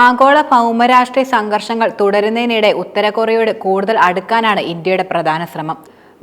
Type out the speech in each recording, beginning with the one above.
ആഗോള ഭൗമരാഷ്ട്രീയ സംഘർഷങ്ങൾ തുടരുന്നതിനിടെ ഉത്തര കൊറിയയോട് കൂടുതൽ അടുക്കാനാണ് ഇന്ത്യയുടെ പ്രധാന ശ്രമം.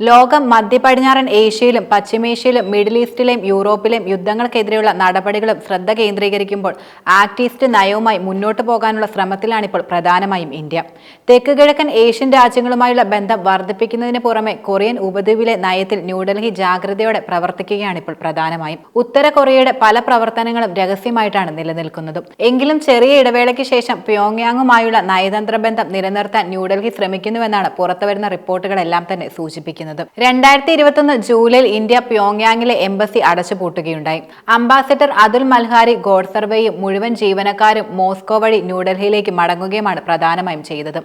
ലോകം മധ്യ പടിഞ്ഞാറൻ ഏഷ്യയിലും പശ്ചിമേഷ്യയിലും മിഡിൽ ഈസ്റ്റിലെയും യൂറോപ്പിലെയും യുദ്ധങ്ങൾക്കെതിരെയുള്ള നടപടികളും ശ്രദ്ധ കേന്ദ്രീകരിക്കുമ്പോൾ ആക്ട് ഈസ്റ്റ് നയവുമായി മുന്നോട്ട് പോകാനുള്ള ശ്രമത്തിലാണിപ്പോൾ പ്രധാനമായും ഇന്ത്യ. തെക്ക് കിഴക്കൻ ഏഷ്യൻ രാജ്യങ്ങളുമായുള്ള ബന്ധം വർദ്ധിപ്പിക്കുന്നതിന് പുറമെ കൊറിയൻ ഉപദ്വീപിലെ നയത്തിൽ ന്യൂഡൽഹി ജാഗ്രതയോടെ പ്രവർത്തിക്കുകയാണിപ്പോൾ പ്രധാനമായും. ഉത്തര കൊറിയയുടെ പല പ്രവർത്തനങ്ങളും രഹസ്യമായിട്ടാണ് നിലനിൽക്കുന്നതും. എങ്കിലും ചെറിയ ഇടവേളയ്ക്ക് ശേഷം പ്യോങ്യാങ്ങുമായുള്ള നയതന്ത്ര ബന്ധം നിലനിർത്താൻ ന്യൂഡൽഹി ശ്രമിക്കുന്നുവെന്നാണ് പുറത്തുവരുന്ന റിപ്പോർട്ടുകളെല്ലാം തന്നെ സൂചിപ്പിക്കുന്നത്. രണ്ടായിരത്തി ഇരുപത്തൊന്ന് ജൂലൈയിൽ ഇന്ത്യ പ്യോങ്യാങ്ങിലെ എംബസി അടച്ചുപൂട്ടുകയുണ്ടായി. അംബാസിഡർ അതുൽ മൽഹാരി ഗോഡ്സർവേയും മുഴുവൻ ജീവനക്കാരും മോസ്കോ വഴി ന്യൂഡൽഹിയിലേക്ക് മടങ്ങുകയുമാണ് പ്രധാനമായും ചെയ്തത്.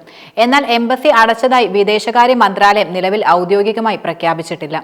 എന്നാൽ എംബസി അടച്ചതായി വിദേശകാര്യ മന്ത്രാലയം നിലവിൽ ഔദ്യോഗികമായി പ്രഖ്യാപിച്ചിട്ടില്ല.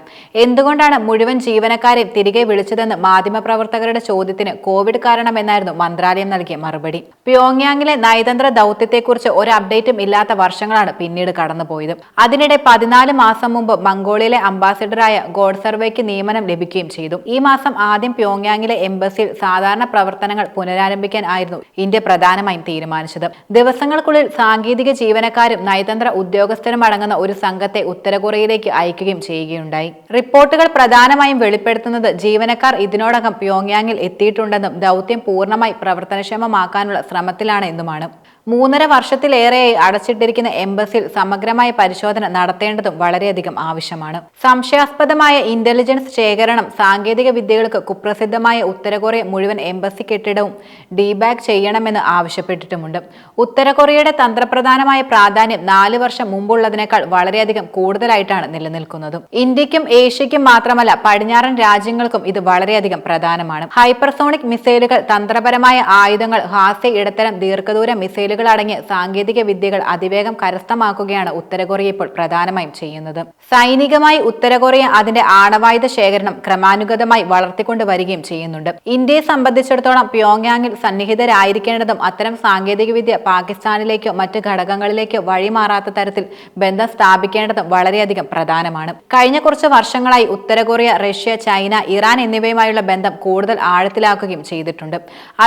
എന്തുകൊണ്ടാണ് മുഴുവൻ ജീവനക്കാരെ തിരികെ വിളിച്ചതെന്ന് മാധ്യമപ്രവർത്തകരുടെ ചോദ്യത്തിന് കോവിഡ് കാരണമെന്നായിരുന്നു മന്ത്രാലയം നൽകിയ മറുപടി. പ്യോങ്യാങ്ങിലെ നയതന്ത്ര ദൗത്യത്തെക്കുറിച്ച് ഒരു അപ്ഡേറ്റും ഇല്ലാത്ത വർഷങ്ങളാണ് പിന്നീട് കടന്നുപോയത്. അതിനിടെ പതിനാല് മാസം മുമ്പ് മംഗോളിയയിലെ അംബാസിഡറായ ഗോഡ്സർവേക്ക് നിയമനം ലഭിക്കുകയും ചെയ്തു. ഈ മാസം ആദ്യം പ്യോങ്യാങ്ങിലെ എംബസിയിൽ സാധാരണ പ്രവർത്തനങ്ങൾ പുനരാരംഭിക്കാൻ ആയിരുന്നു ഇന്ത്യ പ്രധാനമായും തീരുമാനിച്ചത്. ദിവസങ്ങൾക്കുള്ളിൽ സാങ്കേതിക ജീവനക്കാരും നയതന്ത്ര ഉദ്യോഗസ്ഥരും അടങ്ങുന്ന ഒരു സംഘത്തെ ഉത്തര കൊറിയയിലേക്ക് അയക്കുകയും ചെയ്യുകയുണ്ടായി. റിപ്പോർട്ടുകൾ പ്രധാനമായും വെളിപ്പെടുത്തുന്നത് ജീവനക്കാർ ഇതിനോടകം പ്യോങ്യാങ്ങിൽ എത്തിയിട്ടുണ്ടെന്നും ദൗത്യം പൂർണമായി പ്രവർത്തനക്ഷമമാക്കാനുള്ള ശ്രമത്തിലാണ് എന്നുമാണ്. മൂന്നര വർഷത്തിലേറെയായി അടച്ചിട്ടിരിക്കുന്ന എംബസിൽ സമഗ്രമായ പരിശോധന നടത്തേണ്ടതും വളരെയധികം ആവശ്യമാണ്. സംശയാസ്പദമായ ഇന്റലിജൻസ് ശേഖരണം സാങ്കേതിക വിദ്യകൾക്ക് കുപ്രസിദ്ധമായ ഉത്തര കൊറിയ മുഴുവൻ എംബസി കെട്ടിടവും ഡീബാഗ് ചെയ്യണമെന്ന് ആവശ്യപ്പെട്ടിട്ടുമുണ്ട്. ഉത്തര കൊറിയയുടെ തന്ത്രപ്രധാനമായ പ്രാധാന്യം നാല് വർഷം മുമ്പുള്ളതിനേക്കാൾ വളരെയധികം കൂടുതലായിട്ടാണ് നിലനിൽക്കുന്നത്. ഇന്ത്യക്കും ഏഷ്യയ്ക്കും മാത്രമല്ല പടിഞ്ഞാറൻ രാജ്യങ്ങൾക്കും ഇത് വളരെയധികം പ്രധാനമാണ്. ഹൈപ്പർസോണിക് മിസൈലുകൾ തന്ത്രപരമായ ആയുധങ്ങൾ ഹാസ്യ ഇടത്തരം ദീർഘദൂര മിസൈലുകൾ അടങ്ങിയ സാങ്കേതിക വിദ്യകൾ അതിവേഗം കരസ്ഥമാക്കുകയാണ് ഉത്തരകൊറിയ ഇപ്പോൾ പ്രധാനമായും ചെയ്യുന്നത്. സൈനികമായി ഉത്തരകൊറിയ അതിന്റെ ആണവായുധ ശേഖരണം ക്രമാനുഗതമായി വളർത്തിക്കൊണ്ട് വരികയും ചെയ്യുന്നുണ്ട്. ഇന്ത്യയെ സംബന്ധിച്ചിടത്തോളം പ്യോങ്യാങ്ങിൽ സന്നിഹിതരായിരിക്കേണ്ടതും അത്തരം സാങ്കേതികവിദ്യ പാകിസ്ഥാനിലേക്കോ മറ്റ് ഘടകങ്ങളിലേക്കോ വഴിമാറാത്ത തരത്തിൽ ബന്ധം സ്ഥാപിക്കേണ്ടതും വളരെയധികം പ്രധാനമാണ്. കഴിഞ്ഞ കുറച്ച് വർഷങ്ങളായി ഉത്തര കൊറിയ റഷ്യ ചൈന ഇറാൻ എന്നിവയുമായുള്ള ബന്ധം കൂടുതൽ ആഴത്തിലാക്കുകയും ചെയ്തിട്ടുണ്ട്.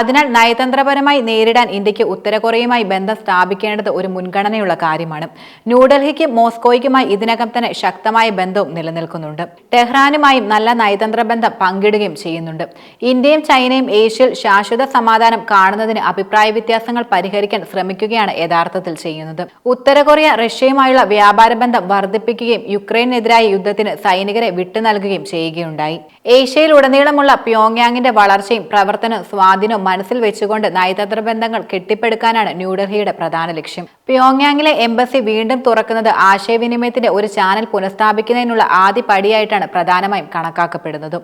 അതിനാൽ നയതന്ത്രപരമായി നേരിടാൻ ഇന്ത്യയ്ക്ക് ഉത്തര ബന്ധം സ്ഥാപിക്കേണ്ടത് ഒരു മുൻഗണനയുള്ള കാര്യമാണ്. ന്യൂഡൽഹിക്കും മോസ്കോയ്ക്കുമായി ഇതിനകം തന്നെ ശക്തമായ ബന്ധവും നിലനിൽക്കുന്നുണ്ട്. ടെഹ്റാനുമായും നല്ല നയതന്ത്ര ബന്ധം പങ്കിടുകയും ചെയ്യുന്നുണ്ട്. ഇന്ത്യയും ചൈനയും ഏഷ്യയിൽ ശാശ്വത സമാധാനം കാണുന്നതിന് അഭിപ്രായ വ്യത്യാസങ്ങൾ പരിഹരിക്കാൻ ശ്രമിക്കുകയാണ് യഥാർത്ഥത്തിൽ ചെയ്യുന്നത്. ഉത്തര കൊറിയ റഷ്യയുമായുള്ള വ്യാപാര ബന്ധം വർദ്ധിപ്പിക്കുകയും യുക്രൈനെതിരായ യുദ്ധത്തിന് സൈനികരെ വിട്ടു നൽകുകയും ചെയ്യുകയുണ്ടായി. ഏഷ്യയിൽ ഉടനീളമുള്ള പ്യോങ്യാങ്ങിന്റെ വളർച്ചയും പ്രവർത്തനവും സ്വാധീനവും മനസ്സിൽ വെച്ചുകൊണ്ട് നയതന്ത്ര ബന്ധങ്ങൾ കെട്ടിപ്പടുക്കാനാണ് ന്യൂഡൽഹിയുടെ പ്രധാന ലക്ഷ്യം. പ്യോങ്യാങ്ങിലെ എംബസി വീണ്ടും തുറക്കുന്നത് ആശയവിനിമയത്തിന്റെ ഒരു ചാനൽ പുനഃസ്ഥാപിക്കുന്നതിനുള്ള ആദ്യ പടിയായിട്ടാണ് പ്രധാനമായും കണക്കാക്കപ്പെടുന്നത്.